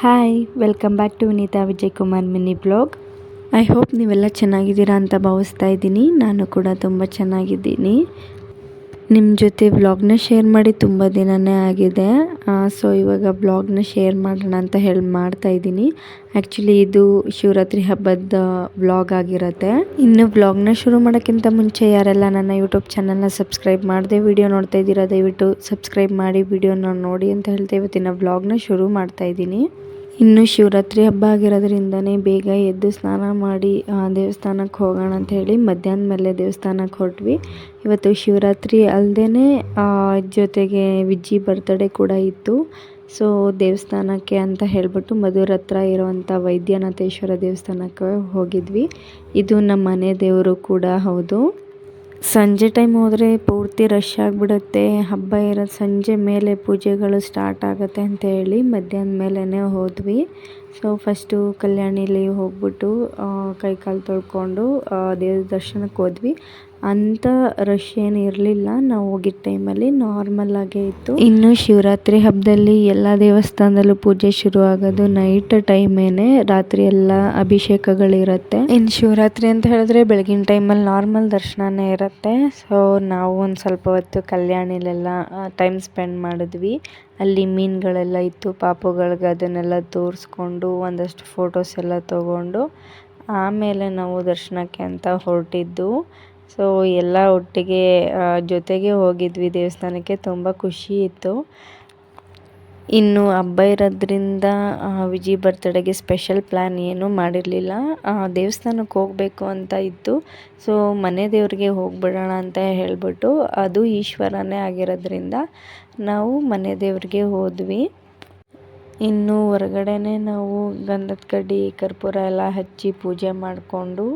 Hi welcome back to Vinita Vijay Kumar mini blog I hope ನೀವೆಲ್ಲ ಚೆನ್ನಾಗಿದ್ದೀರಾ ಅಂತ ಭಾವಿಸ್ತಾ ಇದ್ದೀನಿ. ನಾನು ಕೂಡ ತುಂಬ ಚೆನ್ನಾಗಿದ್ದೀನಿ. ನಿಮ್ಮ ಜೊತೆ ವ್ಲಾಗ್ನ ಶೇರ್ ಮಾಡಿ ತುಂಬ ದಿನವೇ ಆಗಿದೆ. ಸೊ ಇವಾಗ ಬ್ಲಾಗ್ನ ಶೇರ್ ಮಾಡೋಣ ಅಂತ ಹೇಳಿ ಮಾಡ್ತಾ ಇದ್ದೀನಿ. ಆ್ಯಕ್ಚುಲಿ ಇದು ಶಿವರಾತ್ರಿ ಹಬ್ಬದ ವ್ಲಾಗ್ ಆಗಿರುತ್ತೆ. ಇನ್ನು ವ್ಲಾಗ್ನ ಶುರು ಮಾಡೋಕ್ಕಿಂತ ಮುಂಚೆ ಯಾರೆಲ್ಲ ನನ್ನ ಯೂಟ್ಯೂಬ್ ಚಾನಲ್ನ ಸಬ್ಸ್ಕ್ರೈಬ್ ಮಾಡದೆ ವಿಡಿಯೋ ನೋಡ್ತಾ ಇದ್ದೀರಾ ದಯವಿಟ್ಟು ಸಬ್ಸ್ಕ್ರೈಬ್ ಮಾಡಿ ವಿಡಿಯೋನ ನೋಡಿ ಅಂತ ಹೇಳ್ತಾ ಇವತ್ತಿನ ವ್ಲಾಗ್ನ ಶುರು ಮಾಡ್ತಾ ಇದ್ದೀನಿ. ಇನ್ನು ಶಿವರಾತ್ರಿ ಹಬ್ಬ ಆಗಿರೋದ್ರಿಂದನೇ ಬೇಗ ಎದ್ದು ಸ್ನಾನ ಮಾಡಿ ದೇವಸ್ಥಾನಕ್ಕೆ ಹೋಗೋಣ ಅಂತ ಹೇಳಿ ಮಧ್ಯಾಹ್ನ ಮೇಲೆ ದೇವಸ್ಥಾನಕ್ಕೆ ಹೊರಟ್ವಿ. ಇವತ್ತು ಶಿವರಾತ್ರಿ ಅಲ್ಲದೇ ಜೊತೆಗೆ ವಿಜ್ಜಿ ಬರ್ತಡೇ ಕೂಡ ಇತ್ತು. ಸೊ ದೇವಸ್ಥಾನಕ್ಕೆ ಅಂತ ಹೇಳಿಬಿಟ್ಟು ಮಧುರ ಹತ್ರ ಇರುವಂಥ ವೈದ್ಯನಾಥೇಶ್ವರ ದೇವಸ್ಥಾನಕ್ಕೆ ಹೋಗಿದ್ವಿ. ಇದು ನಮ್ಮ ಮನೆ ದೇವರು ಕೂಡ, ಹೌದು. ಸಂಜೆ ಟೈಮ್ ಹೋದರೆ ಪೂರ್ತಿ ರಶ್ ಆಗಿಬಿಡುತ್ತೆ. ಹಬ್ಬ ಇರೋ ಸಂಜೆ ಮೇಲೆ ಪೂಜೆಗಳು ಸ್ಟಾರ್ಟ್ ಆಗುತ್ತೆ ಅಂತ ಹೇಳಿ ಮಧ್ಯಾಹ್ನ ಮೇಲೇ ಹೋದ್ವಿ. ಸೊ ಫಸ್ಟು ಕಲ್ಯಾಣಿಲಿ ಹೋಗ್ಬಿಟ್ಟು ಕೈ ಕಾಲು ತೊಳ್ಕೊಂಡು ದೇವ್ರ ದರ್ಶನಕ್ಕೆ ಹೋದ್ವಿ. ಅಂಥ ರಶ್ ಏನು ಇರಲಿಲ್ಲ. ನಾವು ಹೋಗಿದ್ದ ಟೈಮಲ್ಲಿ ನಾರ್ಮಲ್ ಆಗೇ ಇತ್ತು. ಇನ್ನು ಶಿವರಾತ್ರಿ ಹಬ್ಬದಲ್ಲಿ ಎಲ್ಲ ದೇವಸ್ಥಾನದಲ್ಲೂ ಪೂಜೆ ಶುರು ಆಗೋದು ನೈಟ್ ಟೈಮೇನೆ ರಾತ್ರಿ ಎಲ್ಲ ಅಭಿಷೇಕಗಳಿರುತ್ತೆ. ಇನ್ನು ಶಿವರಾತ್ರಿ ಅಂತ ಹೇಳಿದ್ರೆ ಬೆಳಗಿನ ಟೈಮಲ್ಲಿ ನಾರ್ಮಲ್ ದರ್ಶನನೇ ಇರುತ್ತೆ. ಸೊ ನಾವು ಒಂದು ಸ್ವಲ್ಪ ಹೊತ್ತು ಕಲ್ಯಾಣಿಲೆಲ್ಲ ಟೈಮ್ ಸ್ಪೆಂಡ್ ಮಾಡಿದ್ವಿ. ಅಲ್ಲಿ ಮೀನುಗಳೆಲ್ಲ ಇತ್ತು. ಪಾಪುಗಳಿಗೆ ಅದನ್ನೆಲ್ಲ ತೋರಿಸ್ಕೊಂಡು ಒಂದಷ್ಟು ಫೋಟೋಸ್ ಎಲ್ಲ ತಗೊಂಡು, ಆಮೇಲೆ ನಾವು ದರ್ಶನಕ್ಕೆ ಅಂತ ಹೊರಟಿದ್ದು. ಸೊ ಎಲ್ಲ ಒಟ್ಟಿಗೆ ಜೊತೆಗೆ ಹೋಗಿದ್ವಿ ದೇವಸ್ಥಾನಕ್ಕೆ. ತುಂಬ ಖುಷಿ ಇತ್ತು. ಇನ್ನು ಹಬ್ಬ ಇರೋದ್ರಿಂದ ವಿಜಿ ಬರ್ತಡೆಗೆ ಸ್ಪೆಷಲ್ ಪ್ಲ್ಯಾನ್ ಏನೂ ಮಾಡಿರಲಿಲ್ಲ. ದೇವಸ್ಥಾನಕ್ಕೆ ಹೋಗಬೇಕು ಅಂತ ಇತ್ತು. ಸೊ ಮನೆ ದೇವರಿಗೆ ಹೋಗ್ಬಿಡೋಣ ಅಂತ ಹೇಳಿಬಿಟ್ಟು, ಅದು ಈಶ್ವರನೇ ಆಗಿರೋದ್ರಿಂದ ನಾವು ಮನೆ ದೇವರಿಗೆ ಹೋದ್ವಿ. ಇನ್ನು ಹೊರಗಡೆನೆ ನಾವು ಗಂಧದ ಕಡ್ಡಿ, ಕರ್ಪೂರ ಎಲ್ಲ ಹಚ್ಚಿ ಪೂಜೆ ಮಾಡಿಕೊಂಡು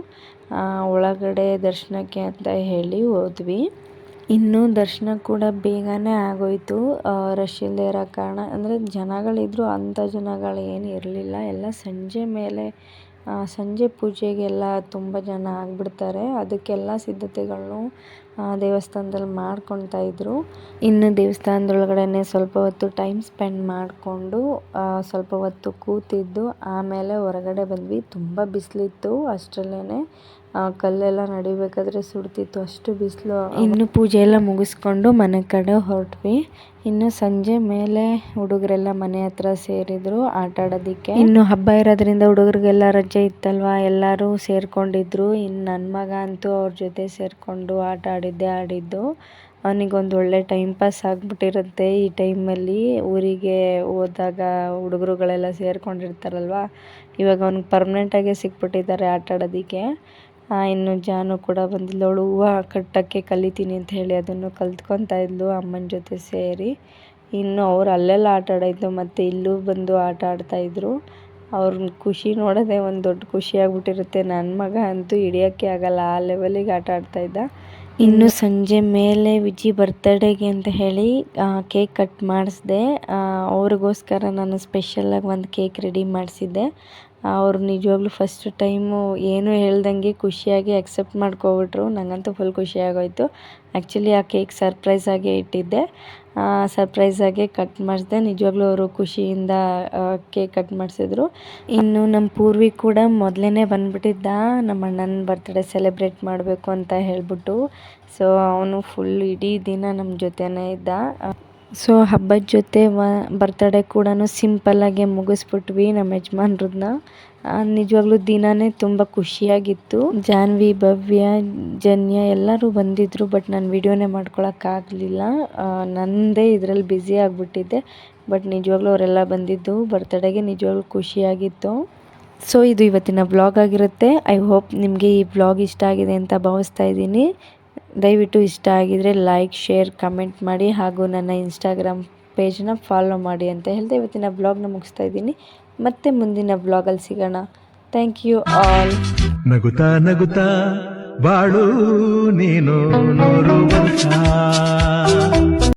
ಒಳಗಡೆ ದರ್ಶನಕ್ಕೆ ಅಂತ ಹೇಳಿ ಹೋದ್ವಿ. ಇನ್ನು ದರ್ಶನ ಕೂಡ ಬೇಗನೆ ಆಗೋಯ್ತು. ರಶ್ ಇಲ್ಲದೆ ಇರೋ ಕಾರಣ, ಅಂದರೆ ಜನಗಳಿದ್ರು ಅಂಥ ಜನಗಳು ಏನು ಇರಲಿಲ್ಲ. ಎಲ್ಲ ಸಂಜೆ ಮೇಲೆ ಸಂಜೆ ಪೂಜೆಗೆಲ್ಲ ತುಂಬ ಜನ ಆಗ್ಬಿಡ್ತಾರೆ. ಅದಕ್ಕೆಲ್ಲ ಸಿದ್ಧತೆಗಳನ್ನು ದೇವಸ್ಥಾನದಲ್ಲಿ ಮಾಡ್ಕೊತಾ ಇದ್ರು. ಇನ್ನು ದೇವಸ್ಥಾನದೊಳಗಡೆ ಸ್ವಲ್ಪ ಹೊತ್ತು ಟೈಮ್ ಸ್ಪೆಂಡ್ ಮಾಡಿಕೊಂಡು ಸ್ವಲ್ಪ ಹೊತ್ತು ಕೂತಿದ್ದು, ಆಮೇಲೆ ಹೊರಗಡೆ ಬಂದ್ವಿ. ತುಂಬ ಬಿಸಿಲಿತ್ತು ಅಷ್ಟರಲ್ಲೇ ಕಲ್ಲೆಲ್ಲ ನಡಿಬೇಕಾದ್ರೆ ಸುಡ್ತಿತ್ತು, ಅಷ್ಟು ಬಿಸಿಲು. ಇನ್ನು ಪೂಜೆ ಎಲ್ಲ ಮುಗಿಸ್ಕೊಂಡು ಮನೆ ಕಡೆ ಹೊರಟ್ವಿ. ಇನ್ನು ಸಂಜೆ ಮೇಲೆ ಹುಡುಗರೆಲ್ಲ ಮನೆ ಹತ್ರ ಸೇರಿದ್ರು ಆಟ ಆಡೋದಕ್ಕೆ ಇನ್ನು ಹಬ್ಬ ಇರೋದ್ರಿಂದ ಹುಡುಗರಿಗೆಲ್ಲ ರಜೆ ಇತ್ತಲ್ವಾ? ಎಲ್ಲರೂ ಸೇರ್ಕೊಂಡಿದ್ರು. ಇನ್ನು ನನ್ನ ಮಗ ಅಂತೂ ಅವ್ರ ಜೊತೆ ಸೇರಿಕೊಂಡು ಆಟ ಆಡಿದ್ದೆ ಆಡಿದ್ದು. ಅವನಿಗೊಂದು ಒಳ್ಳೆ ಟೈಮ್ ಪಾಸ್ ಆಗಿಬಿಟ್ಟಿರುತ್ತೆ ಈ ಟೈಮಲ್ಲಿ ಊರಿಗೆ ಹೋದಾಗ ಹುಡುಗರುಗಳೆಲ್ಲ ಸೇರ್ಕೊಂಡಿರ್ತಾರಲ್ವ? ಇವಾಗ ಅವ್ನಿಗೆ ಪರ್ಮನೆಂಟಾಗೆ ಸಿಕ್ಬಿಟ್ಟಿದ್ದಾರೆ ಆಟ ಆಡೋದಕ್ಕೆ ಇನ್ನು ಜಾನು ಕೂಡ ಬಂದಿಲ್ಲ ಅವಳು ಹೂವು ಕಟ್ಟೋಕ್ಕೆ ಕಲಿತೀನಿ ಅಂತ ಹೇಳಿ ಅದನ್ನು ಕಲ್ತ್ಕೊತಾ ಇದ್ಲು ಅಮ್ಮನ ಜೊತೆ ಸೇರಿ. ಇನ್ನು ಅವ್ರು ಅಲ್ಲೆಲ್ಲ ಆಟ ಆಡೋದು ಮತ್ತು ಇಲ್ಲೂ ಬಂದು ಆಟ ಆಡ್ತಾಯಿದ್ರು ಅವ್ರ ಖುಷಿ ನೋಡೋದೇ ಒಂದು ದೊಡ್ಡ ಖುಷಿ ಆಗ್ಬಿಟ್ಟಿರುತ್ತೆ. ನನ್ನ ಮಗ ಅಂತೂ ಹಿಡಿಯೋಕ್ಕೆ ಆಗಲ್ಲ, ಆ ಲೆವೆಲಿಗೆ ಆಟ ಆಡ್ತಾಯಿದ್ದ ಇನ್ನು ಸಂಜೆ ಮೇಲೆ ವಿಜಿ ಬರ್ತಡೇಗೆ ಅಂತ ಹೇಳಿ ಕೇಕ್ ಕಟ್ ಮಾಡಿಸಿದೆ. ಅವ್ರಿಗೋಸ್ಕರ ನಾನು ಸ್ಪೆಷಲಾಗಿ ಒಂದು ಕೇಕ್ ರೆಡಿ ಮಾಡಿಸಿದ್ದೆ. ಅವ್ರು ನಿಜವಾಗ್ಲೂ ಫಸ್ಟ್ ಟೈಮು ಏನೂ ಹೇಳ್ದಂಗೆ ಖುಷಿಯಾಗಿ ಅಕ್ಸೆಪ್ಟ್ ಮಾಡ್ಕೊಬಿಟ್ರು. ನನಗಂತೂ ಫುಲ್ ಖುಷಿಯಾಗೋಯಿತು ಆ್ಯಕ್ಚುಲಿ ಆ ಕೇಕ್ ಸರ್ಪ್ರೈಸ್ ಆಗೇ ಇಟ್ಟಿದ್ದೆ. ಸರ್ಪ್ರೈಸಾಗೆ ಕಟ್ ಮಾಡಿಸಿದೆ. ನಿಜವಾಗ್ಲೂ ಅವರು ಖುಷಿಯಿಂದ ಕೇಕ್ ಕಟ್ ಮಾಡಿಸಿದ್ರು. ಇನ್ನು ನಮ್ಮ ಪೂರ್ವಿ ಕೂಡ ಮೊದಲೇ ಬಂದುಬಿಟ್ಟಿದ್ದ. ನಮ್ಮ ಅಣ್ಣನ ಬರ್ತ್ಡೇ ಸೆಲೆಬ್ರೇಟ್ ಮಾಡಬೇಕು ಅಂತ ಹೇಳ್ಬಿಟ್ಟು. ಸೊ ಅವನು ಫುಲ್ ಇಡೀ ದಿನ ನಮ್ಮ ಜೊತೆನೇ ಇದ್ದ. ಸೊ ಹಬ್ಬದ ಜೊತೆ ವ ಬರ್ತಡೇ ಕೂಡ ಸಿಂಪಲ್ಲಾಗೆ ಮುಗಿಸ್ಬಿಟ್ವಿ ನಮ್ಮ ಯಜಮಾನ್ರನ್ನ ನಿಜವಾಗ್ಲೂ ದಿನನೇ ತುಂಬ ಖುಷಿಯಾಗಿತ್ತು. ಜಾನ್ವಿ, ಭವ್ಯ, ಜನ್ಯ ಎಲ್ಲರೂ ಬಂದಿದ್ದರು ಬಟ್ ನಾನು ವಿಡಿಯೋನೇ ಮಾಡ್ಕೊಳಕ್ಕಾಗಲಿಲ್ಲ ನನ್ನದೇ ಇದರಲ್ಲಿ ಬ್ಯುಸಿ ಆಗಿಬಿಟ್ಟಿದ್ದೆ ಬಟ್ ನಿಜವಾಗ್ಲೂ ಅವರೆಲ್ಲ ಬಂದಿದ್ದು ಬರ್ತಡೇಗೆ ನಿಜವಾಗ್ಲೂ ಖುಷಿಯಾಗಿತ್ತು. ಸೊ ಇದು ಇವತ್ತಿನ ವ್ಲಾಗ್ ಆಗಿರುತ್ತೆ. ಐ ಹೋಪ್ ನಿಮಗೆ ಈ ವ್ಲಾಗ್ ಇಷ್ಟ ಆಗಿದೆ ಅಂತ ಭಾವಿಸ್ತಾ ಇದ್ದೀನಿ. ದಯವಿಟ್ಟು ಇಷ್ಟ ಆಗಿದರೆ ಲೈಕ್ ಶೇರ್ ಕಮೆಂಟ್ ಮಾಡಿ ಹಾಗೂ ನನ್ನ ಇನ್ಸ್ಟಾಗ್ರಾಮ್ ಪೇಜ್ನ ಫಾಲೋ ಮಾಡಿ ಅಂತ ಹೇಳ್ದೆ ಇವತ್ತಿನ ಬ್ಲಾಗ್ನ ಮುಗಿಸ್ತಾ ಇದ್ದೀನಿ. ಮತ್ತೆ ಮುಂದಿನ ಬ್ಲಾಗಲ್ಲಿ ಸಿಗೋಣ. ಥ್ಯಾಂಕ್ ಯು ಆಲ್ ನಗುತ್ತಾ ನಗುತ್ತಾ, ಬಾಳು ನೀನು